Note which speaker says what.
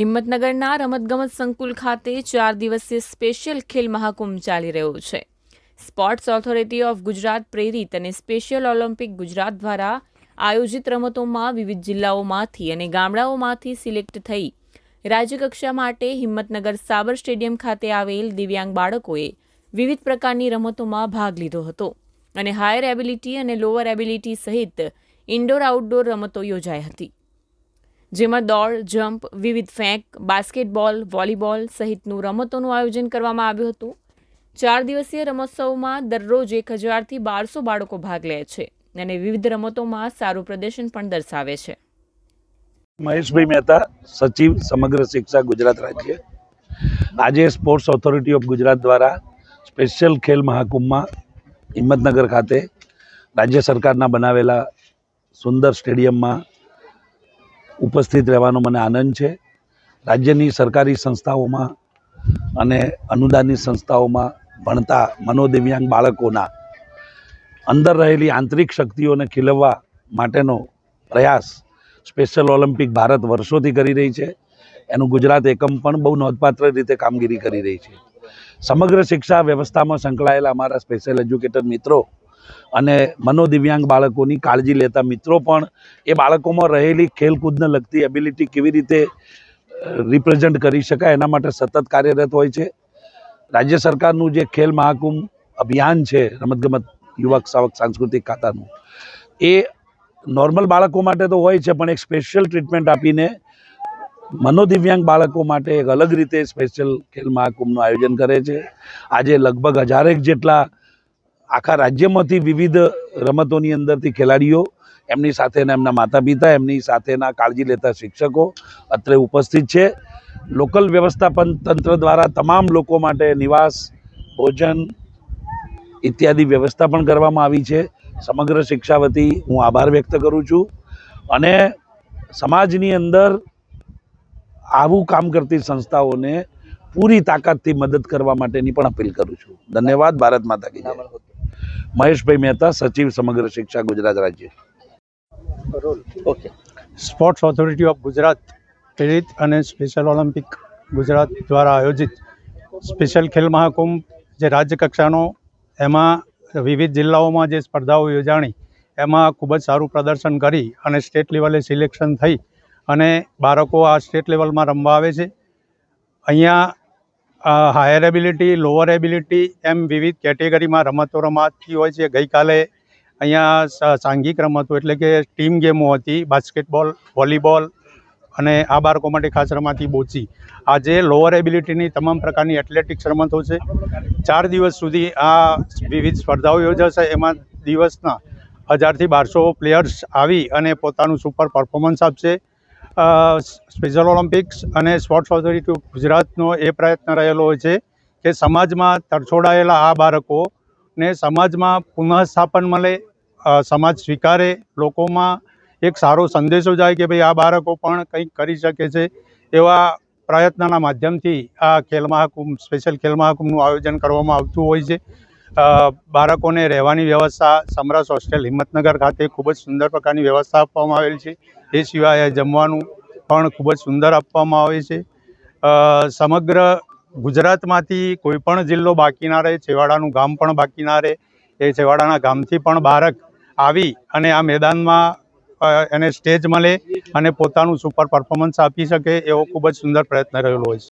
Speaker 1: હિંમતનગરના રમતગમત સંકુલ ખાતે ચાર દિવસીય સ્પેશિયલ ખેલ મહાકુંભ ચાલી રહ્યો છે. સ્પોર્ટ્સ ઓથોરિટી ઓફ ગુજરાત પ્રેરિત અને સ્પેશિયલ ઓલિમ્પિક ગુજરાત દ્વારા આયોજિત રમતોમાં વિવિધ જિલ્લાઓમાંથી અને ગામડાઓમાંથી સિલેક્ટ થઈ રાજ્યકક્ષા માટે હિંમતનગર સાબર સ્ટેડિયમ ખાતે આવેલ દિવ્યાંગ બાળકોએ વિવિધ પ્રકારની રમતોમાં ભાગ લીધો હતો અને હાયર એબિલિટી અને લોઅર એબિલિટી સહિત ઇન્ડોર આઉટડોર રમતો યોજાઈ હતી. જેમાં દોડ જમ્પ વિવિધ ફેંક, બાસ્કેટબોલ, વોલીબોલ સહિતનું રમતોનું આયોજન કરવામાં આવ્યું હતું. ચાર દિવસીય રમોત્સવમાં દરરોજ એક હજારથી બારસો બાળકો ભાગ લે છે અને વિવિધ રમતોમાં સારું પ્રદર્શન પણ દર્શાવે છે.
Speaker 2: મહેશભાઈ મહેતા, સચિવ સમગ્ર શિક્ષા ગુજરાત રાજ્ય. આજે સ્પોર્ટ્સ ઓથોરિટી ઓફ ગુજરાત દ્વારા સ્પેશિયલ ખેલ મહાકુંભમાં હિંમતનગર ખાતે રાજ્ય સરકારના બનાવેલા સુંદર સ્ટેડિયમમાં ઉપસ્થિત રહેવાનો મને આનંદ છે. રાજ્યની સરકારી સંસ્થાઓમાં અને અનુદાનિત સંસ્થાઓમાં ભણતા મનોદિવ્યાંગ બાળકોના અંદર રહેલી આંતરિક શક્તિઓને ખીલવવા માટેનો પ્રયાસ સ્પેશિયલ ઓલિમ્પિક ભારત વર્ષોથી કરી રહી છે. એનું ગુજરાત એકમ પણ બહુ નોંધપાત્ર રીતે કામગીરી કરી રહી છે. સમગ્ર શિક્ષા વ્યવસ્થામાં સંકળાયેલા અમારા સ્પેશિયલ એજ્યુકેટર મિત્રો અને મનોદિવ્યાંગ બાળકોની કાળજી લેતા મિત્રો પણ એ બાળકોમાં રહેલી ખેલકૂદને લગતી એબિલિટી કેવી રીતે રિપ્રેઝન્ટ કરી શકાય એના માટે સતત કાર્યરત હોય છે. રાજ્ય સરકારનું જે ખેલ મહાકુંભ અભિયાન છે, રમતગમત, યુવક સાવક, સાંસ્કૃતિક ખાતાનું, એ નોર્મલ બાળકો માટે તો હોય છે, પણ એક સ્પેશિયલ ટ્રીટમેન્ટ આપીને મનોદિવ્યાંગ બાળકો માટે એક અલગ રીતે સ્પેશિયલ ખેલ મહાકુંભનું આયોજન કરે છે. આજે લગભગ હજારેક જેટલા આખા રાજ્યમાંથી વિવિધ રમતોની અંદરથી ખેલાડીઓ એમની સાથેના એમના માતા પિતા એમની સાથેના કાળજી લેતા શિક્ષકો અત્રે ઉપસ્થિત છે. લોકલ વ્યવસ્થાપન તંત્ર દ્વારા તમામ લોકો માટે નિવાસ, ભોજન ઇત્યાદિ વ્યવસ્થા પણ કરવામાં આવી છે. સમગ્ર શિક્ષા વતી હું આભાર વ્યક્ત કરું છું અને સમાજની અંદર આવું કામ કરતી સંસ્થાઓને પૂરી તાકાતથી મદદ કરવા માટેની પણ અપીલ કરું છું. ધન્યવાદ. ભારત માતા કી મહેશભાઈ મહેતા સચિવ સમગ્ર શિક્ષા ગુજરાત રાજ્ય.
Speaker 3: Okay
Speaker 4: sports authority of Gujarat પ્રેરિત અને સ્પેશિયલ ઓલિમ્પિક ગુજરાત દ્વારા આયોજિત સ્પેશિયલ ખેલ મહાકુંભ જે રાજ્ય કક્ષાનો એમાં વિવિધ જિલ્લાઓમાં જે સ્પર્ધાઓ યોજાણી એમાં ખૂબ જ સારું પ્રદર્શન કરી અને સ્ટેટ લેવલે સિલેક્શન થઈ અને બાળકો આ સ્ટેટ લેવલમાં રમવા આવે છે. અહીંયા હાયર એબિલિટી લોઅર એબિલિટી એમ વિવિધ કેટેગરીમાં રમતો રમાતી હોય છે. ગઈકાલે અહીંયા સાંઘિક રમતો એટલે કે ટીમ ગેમો હતી. બાસ્કેટબોલ, વોલીબોલ અને આ બાળકો માટે ખાસ રમાતી બોચી. આજે લોઅર એબિલિટીની તમામ પ્રકારની એથ્લેટિક્સ રમતો છે. ચાર દિવસ સુધી આ વિવિધ સ્પર્ધાઓ યોજાશે. એમાં દિવસના હજારથી બારસો પ્લેયર્સ આવી અને પોતાનું સુપર પરફોર્મન્સ આપશે. સ્પેશિયલ ઓલિમ્પિક્સ અને સ્પોર્ટ્સ ઓથોરિટી ઓફ ગુજરાતનો એ પ્રયત્ન રહેલો હોય છે કે સમાજમાં તરછોડાયેલા આ બાળકોને સમાજમાં પુનઃસ્થાપન મળે સમાજ સ્વીકારે, લોકોમાં એક સારો સંદેશો જાય કે ભાઈ આ બાળકો પણ કંઈક કરી શકે છે એવા પ્રયત્નના માધ્યમથી આ ખેલ મહાકુંભ, સ્પેશિયલ ખેલ મહાકુંભનું આયોજન કરવામાં આવતું હોય છે. બાળકોને રહેવાની વ્યવસ્થા સમરસ હોસ્ટેલ હિંમતનગર ખાતે ખૂબ જ સુંદર પ્રકારની વ્યવસ્થા આપવામાં આવેલ છે. એ સિવાય જમવાનું પણ ખૂબ જ સુંદર આપવામાં આવે છે. સમગ્ર ગુજરાતમાંથી કોઈ પણ જિલ્લો બાકી ના રહે, છેવાડાનું ગામ પણ બાકી ના રહે, એ છેવાડાના ગામથી પણ બાળક આવી અને આ મેદાનમાં એને સ્ટેજ મળે અને પોતાનું સુપર પરફોર્મન્સ આપી શકે એવો ખૂબ જ સુંદર પ્રયત્ન રહેલો હોય છે.